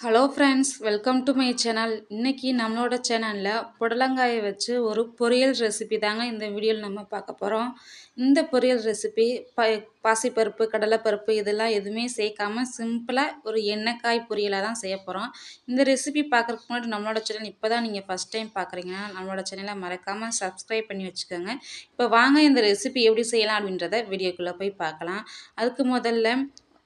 Hello friends welcome to my channel இன்றைக்கி நம்மளோட சேனலில் புடலங்காயை வச்சு ஒரு பொரியல் ரெசிபி தாங்க இந்த வீடியோவில் நம்ம பார்க்க போகிறோம் இந்த பொரியல் ரெசிபி ப பாசிப்பருப்பு கடலைப்பருப்பு இதெல்லாம் எதுவுமே சேர்க்காம சிம்பிளாக ஒரு எண்ணெய்க்காய் பொரியலாக தான் செய்ய போகிறோம் இந்த ரெசிபி பார்க்குறதுக்கு முன்னாடி நம்மளோட சேனல் இப்போ தான் நீங்கள் ஃபஸ்ட் டைம் பார்க்குறீங்கன்னா நம்மளோட சேனலை மறக்காமல் சப்ஸ்கிரைப் பண்ணி வச்சுக்கோங்க. இப்போ வாங்க இந்த ரெசிபி எப்படி செய்யலாம் அப்படின்றத வீடியோக்குள்ளே போய் பார்க்கலாம். அதுக்கு முதல்ல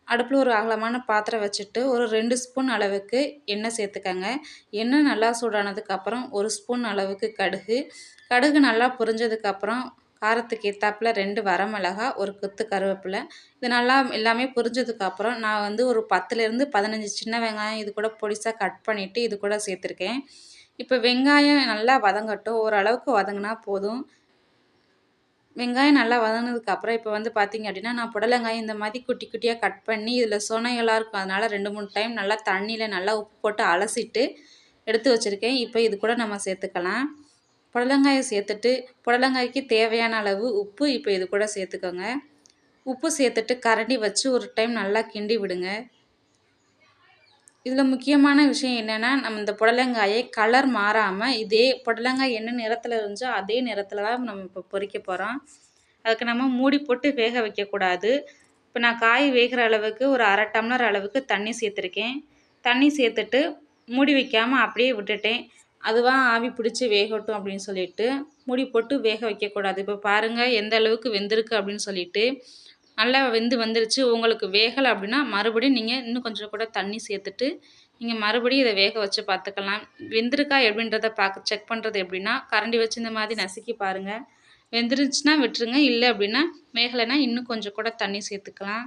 அடுப்பில் ஒரு அகலமான பாத்திரம் வச்சுட்டு ஒரு ரெண்டு ஸ்பூன் அளவுக்கு எண்ணெய் சேர்த்துக்கங்க. எண்ணெய் நல்லா சூடானதுக்கப்புறம் ஒரு ஸ்பூன் அளவுக்கு கடுகு. கடுகு நல்லா புரிஞ்சதுக்கப்புறம் காரத்துக்கு ஏற்றாப்புல ரெண்டு வரமிளகா ஒரு கொத்து கருவேப்பிலை. இது நல்லா எல்லாமே புரிஞ்சதுக்கப்புறம் நான் வந்து ஒரு பத்துலேருந்து பதினஞ்சு சின்ன வெங்காயம் இது கூட பொடிசாக கட் பண்ணிவிட்டு இது கூட சேர்த்துருக்கேன். இப்போ வெங்காயம் நல்லா வதங்கட்டும். ஓரளவுக்கு வதங்கினா போதும். வெங்காயம் நல்லா வதங்கினதுக்கப்புறம் இப்போ வந்து பார்த்திங்க அப்படின்னா நான் புடலங்காயம் இந்த மாதிரி குட்டி குட்டியாக கட் பண்ணி இதில் சுனையெல்லாம் இருக்கும். அதனால் ரெண்டு மூணு டைம் நல்லா தண்ணியில் நல்லா உப்பு போட்டு அலசிட்டு எடுத்து வச்சுருக்கேன். இப்போ இது கூட நம்ம சேர்த்துக்கலாம். புடலங்காயை சேர்த்துட்டு புடலங்காய்க்கு தேவையான அளவு உப்பு இப்போ இது கூட சேர்த்துக்கோங்க. உப்பு சேர்த்துட்டு கரண்டி வச்சு ஒரு டைம் நல்லா கிண்டி விடுங்க. இதில் முக்கியமான விஷயம் என்னென்னா நம்ம இந்த புடலங்காயை கலர் மாறாமல் இதே புடலங்காய் என்ன நிறத்தில் இருந்துச்சோ அதே நிறத்தில் தான் நம்ம இப்போ பொறிக்க போகிறோம் அதுக்கு நம்ம மூடி போட்டு வேக வைக்கக்கூடாது. இப்போ நான் காய் வேகிற அளவுக்கு ஒரு அரை டம்ளர் அளவுக்கு தண்ணி சேர்த்துருக்கேன். தண்ணி சேர்த்துட்டு மூடி வைக்காமல் அப்படியே விட்டுட்டேன். அதுவாக ஆவி பிடிச்சி வேகட்டும் அப்படின்னு சொல்லிட்டு மூடி போட்டு வேக வைக்கக்கூடாது. இப்போ பாருங்கள் எந்த அளவுக்கு வெந்திருக்கு அப்படின்னு சொல்லிட்டு நல்லா வெந்து வந்துருச்சு. உங்களுக்கு வேகலை அப்படின்னா மறுபடியும் நீங்கள் இன்னும் கொஞ்சம் கூட தண்ணி சேர்த்துட்டு நீங்கள் மறுபடியும் இதை வேக வச்சு பார்த்துக்கலாம். வெந்திருக்கா எப்படின்றத பார்க்க செக் பண்ணுறது எப்படின்னா கரண்டி வச்சு இந்த மாதிரி நசுக்கி பாருங்கள் வெந்துருச்சுன்னா விட்டுருங்க. இல்லை அப்படின்னா வேகலைன்னா இன்னும் கொஞ்சம் கூட தண்ணி சேர்த்துக்கலாம்.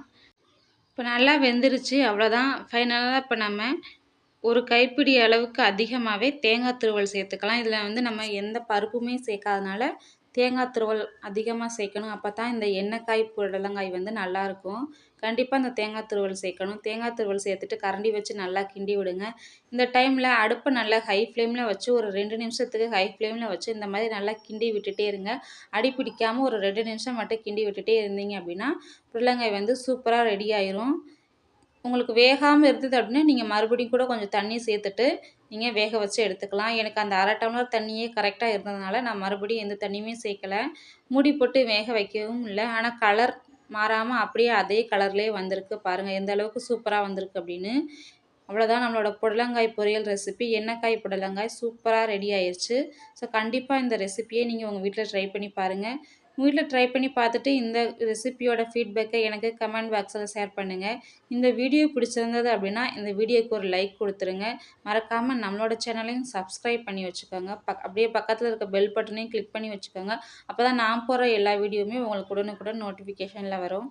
இப்போ நல்லா வெந்துருச்சு. அவ்வளோதான். ஃபைனலாக இப்போ நம்ம ஒரு கைப்பிடி அளவுக்கு அதிகமாகவே தேங்காய் துருவல் சேர்த்துக்கலாம். இதில் வந்து நம்ம எந்த பருப்புமே சேர்க்காதனால தேங்காய் துருவல் அதிகமாக சேர்க்கணும். அப்போ தான் இந்த எண்ணெய்க்காய் புடலங்காய் வந்து நல்லாயிருக்கும். கண்டிப்பாக இந்த தேங்காய் துருவல் சேர்க்கணும். தேங்காய் துருவல் சேர்த்துட்டு கரண்டி வச்சு நல்லா கிண்டி விடுங்க. இந்த டைமில் அடுப்பை நல்லா ஹை ஃப்ளேமில் வச்சு ஒரு ரெண்டு நிமிஷத்துக்கு ஹை ஃப்ளேமில் வச்சு இந்த மாதிரி நல்லா கிண்டி விட்டுட்டே இருங்க. அடி பிடிக்காமல் ஒரு ரெண்டு நிமிஷம் மட்டும் கிண்டி விட்டுட்டே இருந்தீங்க அப்படின்னா புடலங்காய் வந்து சூப்பராக ரெடி ஆயிரும். உங்களுக்கு வேகாமல் இருந்தது அப்படின்னா நீங்கள் மறுபடியும் கூட கொஞ்சம் தண்ணி சேர்த்துட்டு நீங்கள் வேக வச்சு எடுத்துக்கலாம். எனக்கு அந்த அரை டம்ளர் தண்ணியே கரெக்டாக இருந்ததுனால நான் மறுபடியும் எந்த தண்ணியுமே சேர்க்கலை. மூடி போட்டு வேக வைக்கவும் இல்லை. ஆனால் கலர் மாறாமல் அப்படியே அதே கலர்லேயே வந்திருக்கு. பாருங்கள் எந்த அளவுக்கு சூப்பராக வந்திருக்கு அப்படின்னு. அவ்வளோதான் நம்மளோட புடலங்காய் பொரியல் ரெசிபி எண்ணெய்க்காய் புடலங்காய் சூப்பராக ரெடி ஆயிடுச்சு ஸோ கண்டிப்பாக இந்த ரெசிப்பியை நீங்கள் உங்கள் வீட்டில் ட்ரை பண்ணி பாருங்கள் வீட்டில் ட்ரை பண்ணி பார்த்துட்டு இந்த ரெசிப்பியோட ஃபீட்பேக்கை எனக்கு கமெண்ட் பாக்ஸில் ஷேர் பண்ணுங்கள் இந்த வீடியோ பிடிச்சிருந்தது அப்படின்னா இந்த வீடியோக்கு ஒரு லைக் கொடுத்துருங்க. மறக்காமல் நம்மளோட சேனலையும் சப்ஸ்கிரைப் பண்ணி வச்சுக்கோங்க. பக் அப்படியே பக்கத்தில் இருக்க பெல் பட்டனையும் கிளிக் பண்ணி வச்சுக்கோங்க. அப்போ தான் நான் போகிற எல்லா வீடியோவுமே உங்களுக்கு உடனுக்குடன் நோட்டிஃபிகேஷனில் வரும்.